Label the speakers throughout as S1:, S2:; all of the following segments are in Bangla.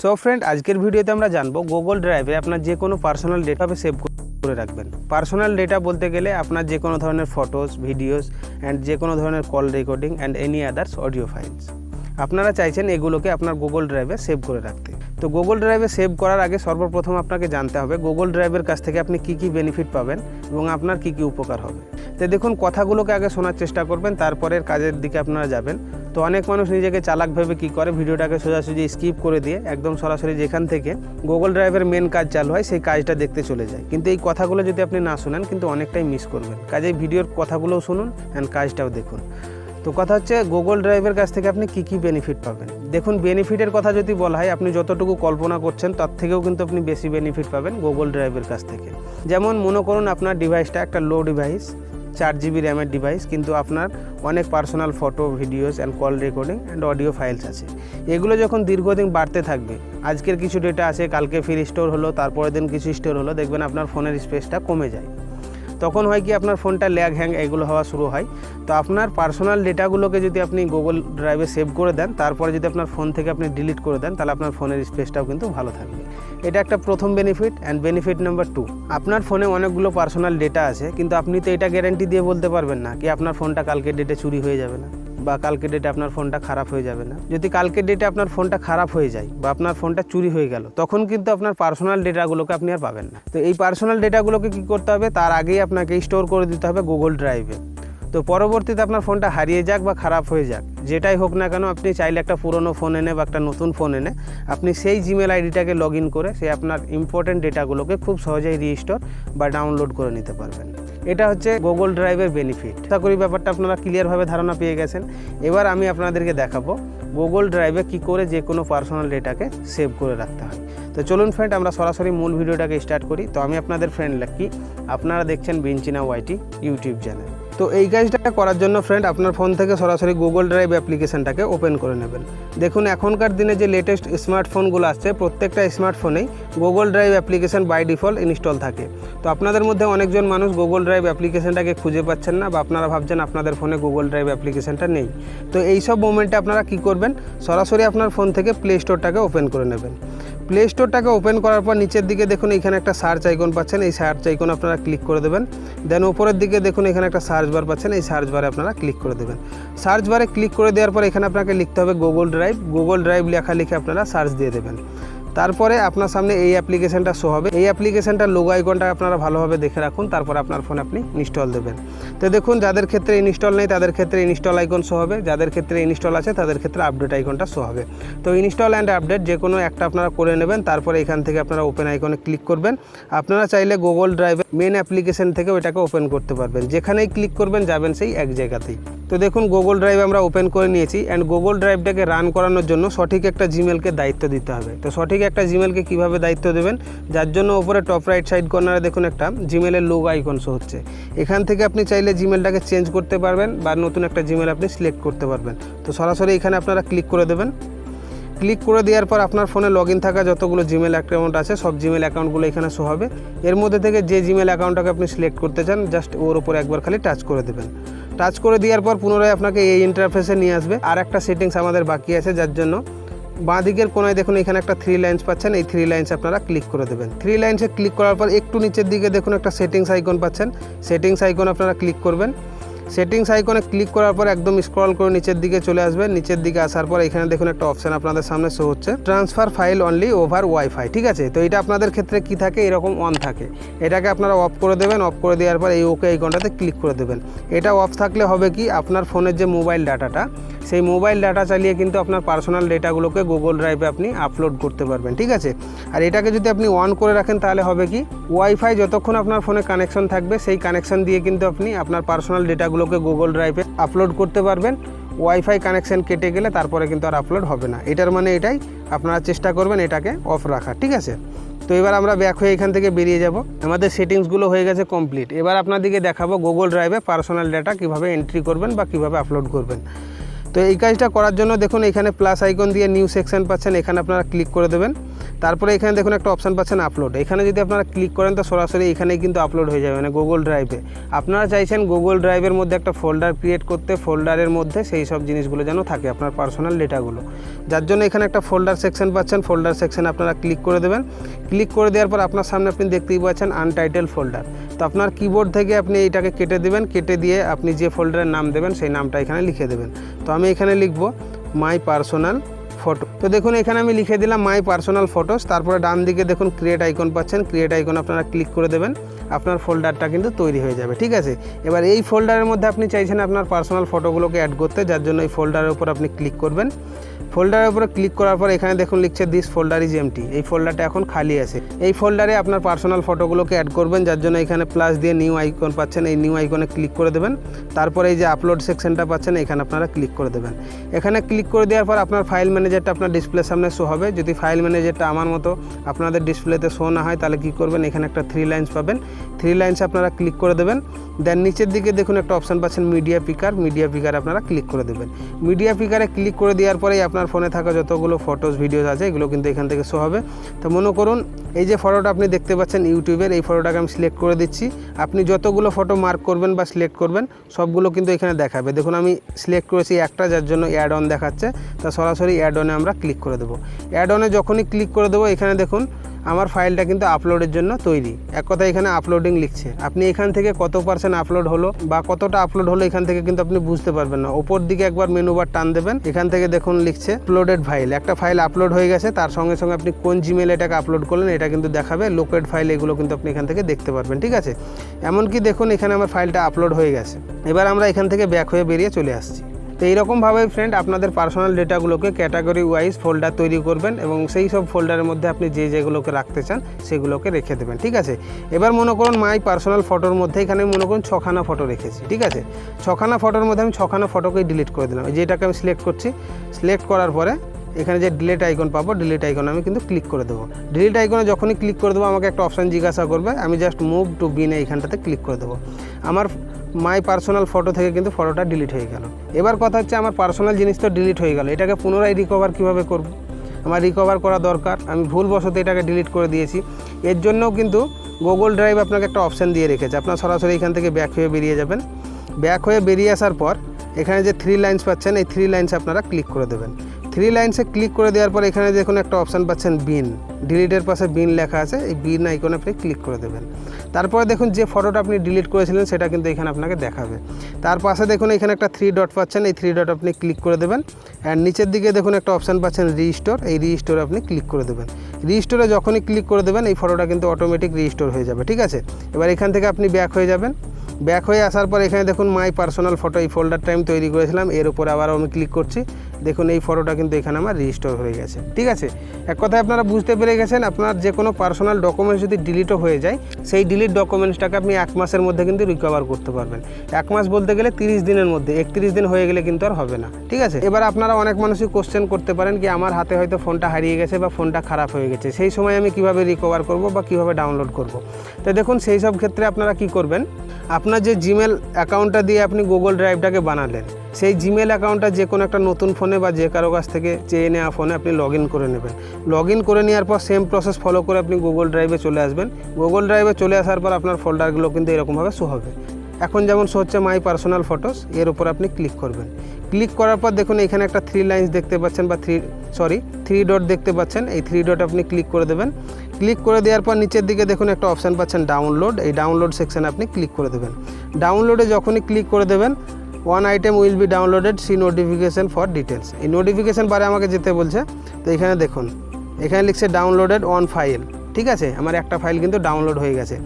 S1: সো ফ্রেন্ড আজকের ভিডিওতে আমরা জানব গুগল ড্রাইভে আপনার যে কোনো পার্সোনাল ডেটা সেভ করে রাখবেন। পার্সোনাল ডেটা বলতে গেলে আপনার যে কোনো ধরনের ফটোস ভিডিওস অ্যান্ড যে কোনো ধরনের call recording and any others audio files আপনারা চাইছেন এগুলোকে আপনার গুগল ড্রাইভে সেভ করে রাখতে। তো গুগল ড্রাইভে সেভ করার আগে সর্বপ্রথম আপনাকে জানতে হবে গুগল ড্রাইভের কাছ থেকে আপনি কী কী বেনিফিট পাবেন এবং আপনার কী কী উপকার হবে। তো দেখুন, কথাগুলোকে আগে শোনার চেষ্টা করবেন, তারপরের কাজের দিকে আপনারা যাবেন। তো অনেক মানুষ নিজেকে চালাক ভেবে কী করে, ভিডিওটাকে সোজাসুজি স্কিপ করে দিয়ে একদম সরাসরি যেখান থেকে গুগল ড্রাইভের মেন কাজ চালু হয়, সেই কাজটা দেখতে চলে যায়। কিন্তু এই কথাগুলো যদি আপনি না শোনেন, কিন্তু অনেকটাই মিস করবেন। কাজে ভিডিওর কথাগুলোও শুনুন অ্যান্ড কাজটাও দেখুন। তো কথা হচ্ছে গুগল ড্রাইভের কাছ থেকে আপনি কী কী বেনিফিট পাবেন? দেখুন বেনিফিটের কথা যদি বলা হয়, আপনি যতটুকু কল্পনা করছেন, তার থেকেও কিন্তু আপনি বেশি বেনিফিট পাবেন গুগল ড্রাইভের কাছ থেকে। যেমন, মনে করুন আপনার ডিভাইসটা একটা লো ডিভাইস চার জিবি র্যামের ডিভাইস কিন্তু আপনার অনেক personal photo videos and call recording and audio files আছে। এগুলো যখন দীর্ঘদিন বাড়তে থাকবে, আজকের কিছু ডেটা আছে, কালকে ফির স্টোর হলো, তারপরের দিন কিছু স্টোর হলো, দেখবেন আপনার ফোনের স্পেসটা কমে যায়। তখন হয় কি আপনার ফোনটা ল্যাগ, হ্যাং এগুলো হওয়া শুরু হয়। তো আপনার পার্সোনাল ডেটাগুলোকে যদি আপনি গুগল ড্রাইভে সেভ করে দেন, তারপরে যদি আপনার ফোন থেকে আপনি ডিলিট করে দেন, তাহলে আপনার ফোনের স্পেসটাও কিন্তু ভালো থাকবে। এটা একটা প্রথম benefit and benefit number two আপনার ফোনে অনেকগুলো পার্সোনাল ডেটা আছে, কিন্তু আপনি তো এটা গ্যারেন্টি দিয়ে বলতে পারবেন না, কি আপনার ফোনটা কালকে ডেটে চুরি হয়ে যাবে না। বা কালকে ডেটে আপনার ফোনটা খারাপ হয়ে যাবে না। যদি কালকে ডেটে আপনার ফোনটা খারাপ হয়ে যায় বা আপনার ফোনটা চুরি হয়ে গেল, তখন কিন্তু আপনার পার্সোনাল ডেটাগুলোকে আপনি আর পাবেন না। তো এই পার্সোনাল ডেটাগুলোকে কী করতে হবে? তার আগেই আপনাকে স্টোর করে দিতে হবে গুগল ড্রাইভে তো পরবর্তীতে আপনার ফোনটা হারিয়ে যাক বা খারাপ হয়ে যাক, যেটাই হোক না কেন, আপনি চাইলে একটা পুরনো ফোন এনে বা একটা নতুন ফোন এনে আপনি সেই জিমেল আইডিটাকে লগ করে সে আপনার ইম্পর্টেন্ট ডেটাগুলোকে খুব সহজেই রিস্টোর বা ডাউনলোড করে নিতে পারবেন। এটা হচ্ছে গুগল ড্রাইভের বেনিফিট আশা করি ব্যাপারটা আপনারা ক্লিয়ারভাবে ধারণা পেয়ে গেছেন। এবার আমি আপনাদেরকে দেখাবো গুগল ড্রাইভে কি করে যে কোনো পার্সোনাল ডেটাকে সেভ করে রাখতে হয়। তো চলুন ফ্রেন্ড আমরা সরাসরি মূল ভিডিওটাকে স্টার্ট করি। তো আমি আপনাদের ফ্রেন্ড লাকি আপনারা দেখছেন বিঞ্চিনা ওয়াইটি ইউটিউব চ্যানেল তো এই কাজটা করার জন্য ফ্রেন্ড আপনার ফোন থেকে সরাসরি গুগল ড্রাইভ অ্যাপ্লিকেশানটাকে ওপেন করে নেবেন। দেখুন, এখনকার দিনে যে লেটেস্ট স্মার্টফোনগুলো আসছে, প্রত্যেকটা স্মার্টফোনেই Google Drive application by default install থাকে। তো আপনাদের মধ্যে অনেকজন মানুষ গুগল ড্রাইভ অ্যাপ্লিকেশানটাকে খুঁজে পাচ্ছেন না বা আপনারা ভাবছেন আপনাদের ফোনে গুগল ড্রাইভ অ্যাপ্লিকেশানটা নেই। তো এই সব মোমেন্টে আপনারা কি করবেন? সরাসরি আপনার ফোন থেকে প্লে স্টোরটাকে ওপেন করে নেবেন। প্লে স্টোরটাকে ওপেন করার পর নিচের দিকে দেখুন এখানে একটা সার্চ আইকন পাচ্ছেন। এই সার্চ আইকন আপনারা ক্লিক করে দেবেন। দেন ওপরের দিকে দেখুন এখানে একটা সার্চ বার পাচ্ছেন। এই সার্চ বারে আপনারা ক্লিক করে দেবেন। সার্চ বারে ক্লিক করে দেওয়ার পর এখানে আপনাকে লিখতে হবে গুগল ড্রাইভ গুগল ড্রাইভ লেখা লিখে আপনারা সার্চ দিয়ে দেবেন। তারপরে আপনার সামনে এই অ্যাপ্লিকেশানটা শো হবে। এই অ্যাপ্লিকেশনটার লোগো আইকনটা আপনারা ভালোভাবে দেখে রাখুন, তারপর আপনার ফোন আপনি ইনস্টল দেবেন। তো দেখুন, যাদের ক্ষেত্রে ইনস্টল নেই, তাদের ক্ষেত্রে ইনস্টল আইকন শো হবে। যাদের ক্ষেত্রে ইনস্টল আছে, তাদের ক্ষেত্রে আপডেট আইকনটা শো হবে। তো ইনস্টল অ্যান্ড আপডেট যে কোনো একটা আপনারা করে নেবেন, তারপরে এখান থেকে আপনারা ওপেন আইকনে ক্লিক করবেন। আপনারা চাইলে গুগল ড্রাইভের মেন অ্যাপ্লিকেশন থেকে ওইটাকে ওপেন করতে পারবেন। যেখানেই ক্লিক করবেন, যাবেন সেই এক জায়গাতেই। তো দেখুন গুগল ড্রাইভ আমরা ওপেন করে নিয়েছি অ্যান্ড গুগল ড্রাইভটাকে রান করানোর জন্য সঠিক একটা জিমেলকে দায়িত্ব দিতে হবে। তো সঠিক একটা জিমেলকে কীভাবে দায়িত্ব দেবেন? যার জন্য ওপরে টপ রাইট সাইড কর্নারে দেখুন একটা জিমেলের লোগ আইকন শো হচ্ছে। এখান থেকে আপনি চাইলে জিমেলটাকে চেঞ্জ করতে পারবেন বা নতুন একটা জিমেল আপনি সিলেক্ট করতে পারবেন। তো সরাসরি এখানে আপনারা ক্লিক করে দেবেন। ক্লিক করে দেওয়ার পর আপনার ফোনে লগ থাকা যতগুলো জিমেল অ্যাকাউন্ট আছে, সব জিমেল অ্যাকাউন্টগুলো এখানে শো হবে। এর মধ্যে থেকে যে জিমেল অ্যাকাউন্টটাকে আপনি সিলেক্ট করতে চান জাস্ট ওর উপর একবার খালি টাচ করে দেবেন। টাচ করে দেওয়ার পর পুনরায় আপনাকে এই ইন্টারফেসে নিয়ে আসবে। আর একটা সেটিংস আমাদের বাকি আছে, যার জন্য বাঁ দিকের কোনায় দেখুন, এখানে একটা থ্রি লাইন্স পাচ্ছেন। এই থ্রি লাইন্স আপনারা ক্লিক করে দেবেন। থ্রি লাইন্সে ক্লিক করার পর একটু নিচের দিকে দেখুন, একটা সেটিংস আইকন পাচ্ছেন। সেটিংস আইকন আপনারা ক্লিক করবেন। সেটিংস আইকনে ক্লিক করার পর একদম স্ক্রল করে নিচের দিকে চলে আসবেন। নিচের দিকে আসার পর এখানে দেখুন একটা অপশান আপনাদের সামনে শো হচ্ছে। Transfer file only over WiFi ঠিক আছে? তো এটা আপনাদের ক্ষেত্রে কি থাকে? এরকম অন থাকে। এটাকে আপনারা অফ করে দেবেন। অফ করে দেওয়ার পর এই ওকে আইকনটাতে ক্লিক করে দেবেন। এটা অফ থাকলে হবে কি? আপনার ফোনের যে মোবাইল ডাটাটা সেই মোবাইল ডাটা চালিয়ে কিন্তু আপনার পার্সোনাল ডেটাগুলোকে গুগল ড্রাইভে আপনি আপলোড করতে পারবেন, ঠিক আছে? আর এটাকে যদি আপনি অন করে রাখেন তাহলে হবে কি? ওয়াইফাই যতক্ষণ আপনার ফোনে কানেকশন থাকবে, সেই কানেকশন দিয়ে কিন্তু আপনি আপনার পার্সোনাল ডেটাগুলোকে গুগল ড্রাইভে আপলোড করতে পারবেন। ওয়াইফাই কানেকশন কেটে গেলে তারপরে কিন্তু আর আপলোড হবে না। এটার মানে এটাই, আপনারা চেষ্টা করবেন এটাকে অফ রাখা, ঠিক আছে? তো এবার আমরা ব্যাক হয়ে এখান থেকে বেরিয়ে যাব। আমাদের সেটিংসগুলো হয়ে গেছে কমপ্লিট এবার আপনাদেরকে দেখাবো গুগল ড্রাইভে পার্সোনাল ডেটা কীভাবে এন্ট্রি করবেন বা কীভাবে আপলোড করবেন। তো এই কাজটা করার জন্য দেখুন, এখানে প্লাস আইকন দিয়ে নিউ সেকশন পাচ্ছেন, এখানে আপনারা ক্লিক করে দেবেন। তারপরে এখানে দেখুন একটা অপশান পাচ্ছেন আপলোড এখানে যদি আপনারা ক্লিক করেন তো সরাসরি এখানেই কিন্তু আপলোড হয়ে যাবে মানে গুগল ড্রাইভে আপনারা চাইছেন গুগল ড্রাইভের মধ্যে একটা ফোল্ডার ক্রিয়েট করতে ফোল্ডারের মধ্যে সেই সব জিনিসগুলো যেন থাকে আপনার পার্সোনাল ডেটাগুলো যার জন্য এখানে একটা ফোল্ডার সেকশন পাচ্ছেন ফোল্ডার সেকশনে আপনারা ক্লিক করে দেবেন। ক্লিক করে দেওয়ার পর আপনার সামনে আপনি দেখতেই পাচ্ছেন আনটাইটেল ফোল্ডার তো আপনার কিবোর্ড থেকে আপনি এইটাকে কেটে দেবেন, কেটে দিয়ে আপনি যে ফোল্ডারের নাম দেবেন, সেই নামটা এখানে লিখে দেবেন। তো আমি এখানে লিখব মাই পার্সোনাল ফটো তো দেখুন, এখানে আমি লিখে দিলাম মাই পার্সোনাল ফটোস তারপরে ডান দিকে দেখুন ক্রিয়েট আইকন পাচ্ছেন। ক্রিয়েট আইকন আপনারা ক্লিক করে দেবেন। আপনার ফোল্ডারটা কিন্তু তৈরি হয়ে যাবে, ঠিক আছে? এবার এই ফোল্ডারের মধ্যে আপনি চাইছেন আপনার পার্সোনাল ফটোগুলোকে অ্যাড করতে, যার জন্য এই ফোল্ডারের উপর আপনি ক্লিক করবেন। ফোল্ডারের উপরে ক্লিক করার পর এখানে দেখুন লিখছে দিস ফোল্ডার ইজ এমটি এই ফোল্ডারটা এখন খালি আছে। এই ফোল্ডারে আপনার পার্সোনাল ফটোগুলোকে অ্যাড করবেন, যার জন্য এখানে প্লাস দিয়ে নিউ আইকন পাচ্ছেন। এই নিউ আইকনে ক্লিক করে দেবেন। তারপরে এই যে আপলোড সেকশনটা পাচ্ছেন, এখানে আপনারা ক্লিক করে দেবেন। এখানে ক্লিক করে দেওয়ার পর আপনার ফাইল ম্যানেজারটা আপনার ডিসপ্লের সামনে শো হবে। যদি ফাইল ম্যানেজারটা আমার মতো আপনাদের ডিসপ্লেতে শো না হয়, তাহলে কী করবেন? এখানে একটা থ্রি লাইন্স পাবেন। থ্রি লাইন্স আপনারা ক্লিক করে দেবেন। দেন নিচের দিকে দেখুন একটা অপশান পাচ্ছেন মিডিয়া পিকার মিডিয়া পিকার আপনারা ক্লিক করে দেবেন। মিডিয়া পিকারে ক্লিক করে দেওয়ার পরেই আপনার ফোনে থাকা যতগুলো ফটোস ভিডিওস আছে, এগুলো কিন্তু এখান থেকে শো হবে। তো মনে করুন, এই যে ফটোটা আপনি দেখতে পাচ্ছেন ইউটিউবের এই ফটোটাকে আমি সিলেক্ট করে দিচ্ছি। আপনি যতগুলো ফটো মার্ক করবেন বা সিলেক্ট করবেন, সবগুলো কিন্তু এখানে দেখাবে। দেখুন, আমি সিলেক্ট করেছি একটা, যার জন্য অ্যাড অন দেখাচ্ছে। তা সরাসরি অ্যাড অনে আমরা ক্লিক করে দেবো। অ্যাড অনে যখনই ক্লিক করে দেবো, এখানে দেখুন আমার ফাইলটা কিন্তু আপলোডের জন্য তৈরি। এক কথা এখানে আপলোডিং লিখছে। আপনি এখান থেকে কত পার্সেন্ট আপলোড হলো বা কতটা আপলোড হলো এখান থেকে কিন্তু আপনি বুঝতে পারবেন না। ওপর দিকে একবার মেনু বার টান দেবেন। এখান থেকে দেখুন লিখছে আপলোডেড ফাইল একটা ফাইল আপলোড হয়ে গেছে, তার সঙ্গে সঙ্গে আপনি কোন জিমেল এটাকে আপলোড করলেন এটা কিন্তু দেখাবে। লোকেড ফাইল এগুলো কিন্তু আপনি এখান থেকে দেখতে পারবেন, ঠিক আছে? এমনকি দেখুন এখানে আমার ফাইলটা আপলোড হয়ে গেছে। এবার আমরা এখান থেকে ব্যাক হয়ে বেরিয়ে চলে আসছি। তো এইরকমভাবে ফ্রেন্ড আপনাদের পার্সোনাল ডেটাগুলোকে ক্যাটাগরি ওয়াইজ ফোল্ডার তৈরি করবেন এবং সেই সব ফোল্ডারের মধ্যে আপনি যে যেগুলোকে রাখতে চান সেগুলোকে রেখে দেবেন, ঠিক আছে? এবার মনে করুন মাই পার্সোনাল ফটোর মধ্যে এখানে মনে করুন ছখানা ফটো রেখেছি, ঠিক আছে? ছখানা ফটোর মধ্যে আমি ছখানা ফটোকেই ডিলিট করে দিলাম। যেটাকে আমি সিলেক্ট করছি সিলেক্ট করার পরে এখানে যে ডিলিট আইকন পাবো ডিলিট আইকনে আমি কিন্তু ক্লিক করে দেবো। ডিলিট আইকনে যখনই ক্লিক করে দেবো, আমাকে একটা অপশান জিজ্ঞাসা করবে, আমি জাস্ট মুভ টু বিনে এইখানটাতে ক্লিক করে দেবো। আমার মাই পার্সোনাল ফটো থেকে কিন্তু ফটোটা ডিলিট হয়ে গেল। এবার কথা হচ্ছে আমার পার্সোনাল জিনিস তো ডিলিট হয়ে গেল। এটাকে পুনরায় রিকভার কীভাবে করব? আমার রিকভার করা দরকার। আমি ভুলবশত এটাকে ডিলিট করে দিয়েছি। এর জন্যও কিন্তু গুগল ড্রাইভ আপনাকে একটা অপশান দিয়ে রেখেছে। আপনার সরাসরি এখান থেকে ব্যাক হয়ে বেরিয়ে যাবেন। ব্যাক হয়ে বেরিয়ে আসার পর এখানে যে থ্রি লাইন্স পাচ্ছেন, এই থ্রি লাইন্স আপনারা ক্লিক করে দেবেন। থ্রি লাইনসে ক্লিক করে দেওয়ার পর এখানে দেখুন একটা অপশান পাচ্ছেন বিন ডিলিটের পাশে বিন লেখা আছে, এই বিন আইকনে আপনি ক্লিক করে দেবেন। তারপরে দেখুন যে ফটোটা আপনি ডিলিট করেছিলেন, সেটা কিন্তু এখানে আপনাকে দেখাবে। তার পাশে দেখুন এখানে একটা থ্রি ডট পাচ্ছেন, এই থ্রি ডট আপনি ক্লিক করে দেবেন। অ্যান্ড নিচের দিকে দেখুন একটা অপশান পাচ্ছেন রিস্টোর এই রিস্টোরে আপনি ক্লিক করে দেবেন। রিস্টোরে যখনই ক্লিক করে দেবেন, এই ফটোটা কিন্তু অটোমেটিক রিস্টোর হয়ে যাবে, ঠিক আছে? এবার এখান থেকে আপনি ব্যাক হয়ে যাবেন। ব্যাক হয়ে আসার পর এখানে দেখুন মাই পার্সোনাল ফটো এই ফোল্ডারটা আমি তৈরি করেছিলাম, এর উপরে আবার আমি ক্লিক করছি। দেখুন, এই ফটোটা কিন্তু এখানে আমার রিস্টোর হয়ে গেছে। ঠিক আছে? এক কথায় আপনারা বুঝতে পেরে গেছেন, আপনার যে কোনো পার্সোনাল ডকুমেন্টস যদি ডিলিটও হয়ে যায়, সেই ডিলিট ডকুমেন্টসটাকে আপনি এক মাসের মধ্যে কিন্তু রিকভার করতে পারবেন। এক মাস বলতে গেলে তিরিশ দিনের মধ্যে, একত্রিশ দিন হয়ে গেলে কিন্তু আর হবে না। ঠিক আছে? এবার আপনারা অনেক মানুষই কোশ্চেন করতে পারেন কি, আমার হাতে হয়তো ফোনটা হারিয়ে গেছে বা ফোনটা খারাপ হয়ে গেছে। সেই সময় আমি কীভাবে রিকভার করব বা কীভাবে ডাউনলোড করব? তো দেখুন, সেই সব ক্ষেত্রে আপনারা কি করবেন? আপনার যে জিমেল অ্যাকাউন্টটা দিয়ে আপনি গুগল ড্রাইভটাকে বানালেন সেই জিমেল অ্যাকাউন্টটা যে কোনো একটা নতুন ফোনে বা যে কারও কাছ থেকে চেয়ে নেওয়া ফোনে আপনি লগ করে নেবেন। লগ করে নেওয়ার পর সেম প্রসেস ফলো করে আপনি গুগল ড্রাইভে চলে আসবেন। গুগল ড্রাইভে চলে আসার পর আপনার ফোল্ডারগুলো কিন্তু এরকমভাবে শো হবে। এখন যেমন শো হচ্ছে মাই পার্সোনাল ফটোস এর উপর আপনি ক্লিক করবেন। ক্লিক করার পর দেখুন এখানে একটা থ্রি লাইন্স দেখতে পাচ্ছেন বা থ্রি সরি থ্রি ডট দেখতে পাচ্ছেন। এই থ্রি ডট আপনি ক্লিক করে দেবেন। ক্লিক করে দেওয়ার পর নিচের দিকে দেখুন একটা অপশান পাচ্ছেন ডাউনলোড এই ডাউনলোড সেকশানে আপনি ক্লিক করে দেবেন। ডাউনলোডে যখনই ক্লিক করে দেবেন one item will be downloaded see notification for details এই নোটিফিকেশন বারে আমাকে যেতে বলছে, তো এখানে দেখুন, এখানে লিখছে ডাউনলোডেড অন ফাইল ঠিক আছে? আমার একটা ফাইল কিন্তু ডাউনলোড হয়ে গেছে।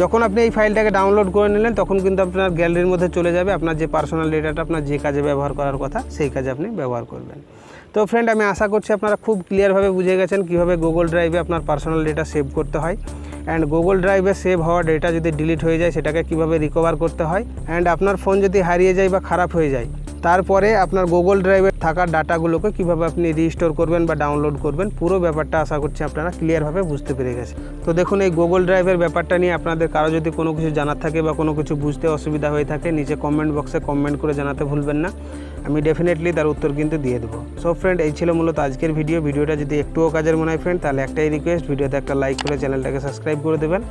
S1: যখন আপনি এই ফাইলটাকে ডাউনলোড করে নিলেন, তখন কিন্তু আপনার গ্যালারির মধ্যে চলে যাবে, আপনার যে পার্সোনাল ডেটাটা আপনার যে কাজে ব্যবহার করার কথা, সেই কাজে আপনি ব্যবহার করবেন। তো ফ্রেন্ড আমি আশা করছি আপনারা খুব ক্লিয়ারভাবে বুঝে গেছেন কীভাবে গুগল ড্রাইভে আপনার পার্সোনাল ডেটা সেভ করতে হয়। অ্যান্ড গুগল ড্রাইভে সেভ হওয়া ডেটা যদি ডিলিট হয়ে যায়, সেটাকে কীভাবে রিকভার করতে হয়? অ্যান্ড আপনার ফোন যদি হারিয়ে যায় বা খারাপ হয়ে যায় তারপরে আপনার গুগল ড্রাইভে থাকা ডাটাগুলোকে কীভাবে আপনি রিস্টোর করবেন বা ডাউনলোড করবেন, পুরো ব্যাপারটা আশা করছি আপনারা ক্লিয়ারভাবে বুঝতে পেরে গেছে তো দেখুন, এই গুগল ড্রাইভের ব্যাপারটা নিয়ে আপনাদের কারও যদি কোনো কিছু জানার থাকে বা কোনো কিছু বুঝতে অসুবিধা হয়ে থাকে, নিচে কমেন্ট বক্সে কমেন্ট করে জানাতে ভুলবেন না। আমি ডেফিনেটলি তার উত্তর কিন্তু দিয়ে দেবো। সো ফ্রেন্ড এই ছিল মূলত আজকের ভিডিও ভিডিওটা যদি একটুও কাজের মনে হয় ফ্রেন্ড তাহলে একটাই রিকোয়েস্ট ভিডিওতে একটা লাইক করে চ্যানেলটাকে সাবস্ক্রাইব করে দেবেন।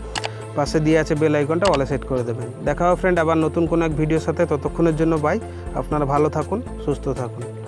S1: পাশে দিয়ে আছে বেল আইকনটা অলে সেট করে দেবেন। দেখা হবে ফ্রেন্ড আবার নতুন কোনো এক ভিডিওর সাথে। ততক্ষণের জন্য বাই আপনারা ভালো থাকুন, সুস্থ থাকুন।